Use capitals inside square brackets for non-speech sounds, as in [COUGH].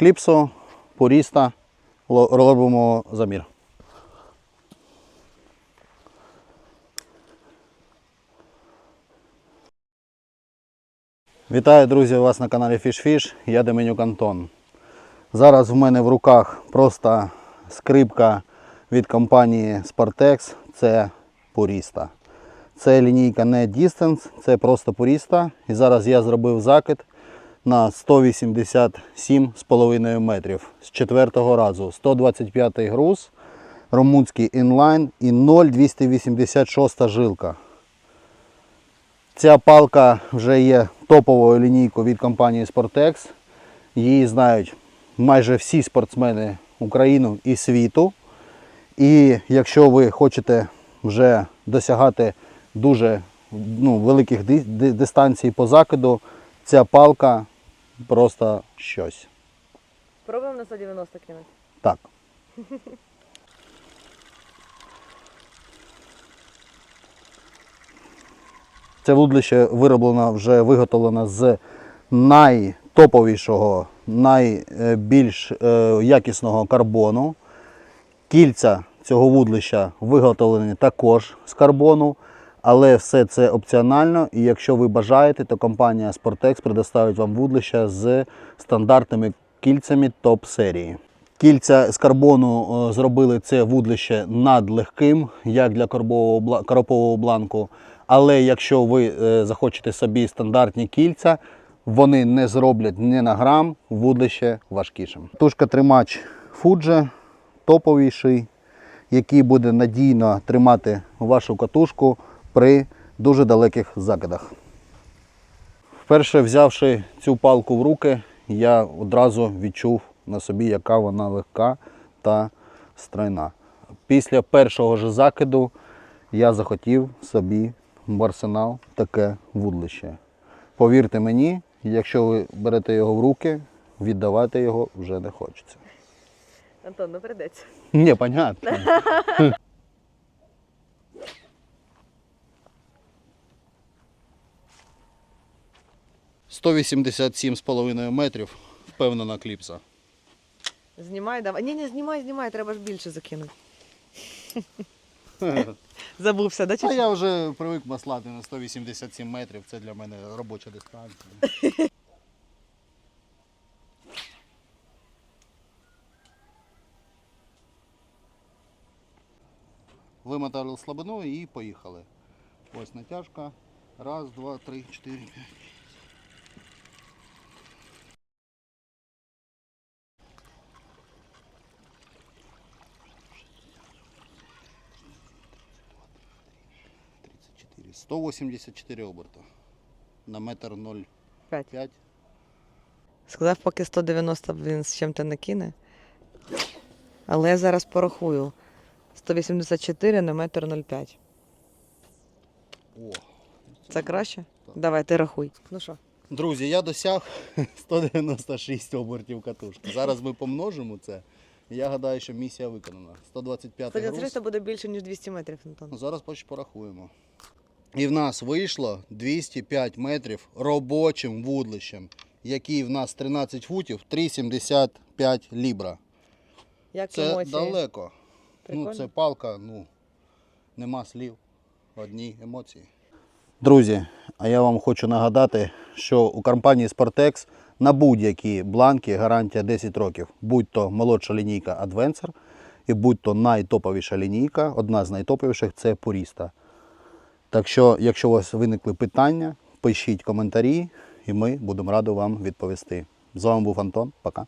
кліпсу, поріста, робимо замір. Вітаю, друзі, у вас на каналі FishFish, я Деменюк Антон. Зараз в мене в руках просто скрипка від компанії Spartex, це Purista. Це лінійка не Distance, це просто Purista. І зараз я зробив закид на 187,5 метрів з четвертого разу. 125 груз, румунський інлайн і 0,286 жилка. Ця палка вже є топовою лінійкою від компанії Sportex. Її знають майже всі спортсмени України і світу. І якщо ви хочете вже досягати дуже ну, великих ди- ди- дистанцій по закиду, ця палка просто щось. Пробуємо на 190 кинути. Так. [LAUGHS] Це вудлище вироблено вже виготовлено з найтоповішого, найбільш е, якісного карбону. Кільця цього вудлища виготовлені також з карбону, але все це опціонально. І якщо ви бажаєте, то компанія Sportex предоставить вам вудлища з стандартними кільцями топ-серії. Кільця з карбону е, зробили це вудлище надлегким, як для карпового бланку. Але якщо ви е, захочете собі стандартні кільця, вони не зроблять ні на грам вудлище важкішим. Тушка тримач Fuji, топовіший, який буде надійно тримати вашу катушку при дуже далеких закидах. Вперше взявши цю палку в руки, я одразу відчув на собі, яка вона легка та стройна. Після першого ж закиду я захотів собі в арсенал таке вудлище. Повірте мені, якщо ви берете його в руки, віддавати його вже не хочеться. Антон, ну придеться. Ні, понятно. [LAUGHS] Сто вісімдесят сім з половиною метрів, впевнена кліпса. Знімай, давай. Ні, ні, знімай, знімай, треба ж більше закинути. [LAUGHS] Забувся, да? чи А я вже привик маслати на 187 метрів, це для мене робоча дистанція. [LAUGHS] Вимотали слабину і поїхали. Ось натяжка. Раз, два, три, чотири, п'ять. 184 оберта. На метр 0,5. Сказав, поки 190 він з чим-то не кине. Але я зараз порахую. 184 на метр 0,5. О, Це краще? Так. Давай, ти рахуй. Ну що? Друзі, я досяг [LAUGHS] 196 обертів катушки. Зараз ми помножимо це. Я гадаю, що місія виконана. 125 груз. 193 буде більше, ніж 200 метрів, Антон. Ну, Зараз поч- порахуємо. І в нас вийшло 205 метрів робочим вудлищем, який в нас 13 футів, 3,75 лібра. Як Це емоції? далеко. Прикольно. Ну, це палка, ну, нема слів. Одні емоції. Друзі, а я вам хочу нагадати, що у компанії Sportex на будь-які бланки гарантія 10 років. Будь то молодша лінійка Adventure і будь то найтоповіша лінійка, одна з найтоповіших це Purista. Так що, якщо у вас виникли питання, пишіть коментарі і ми будемо раді вам відповісти. З вами був Антон. Пока.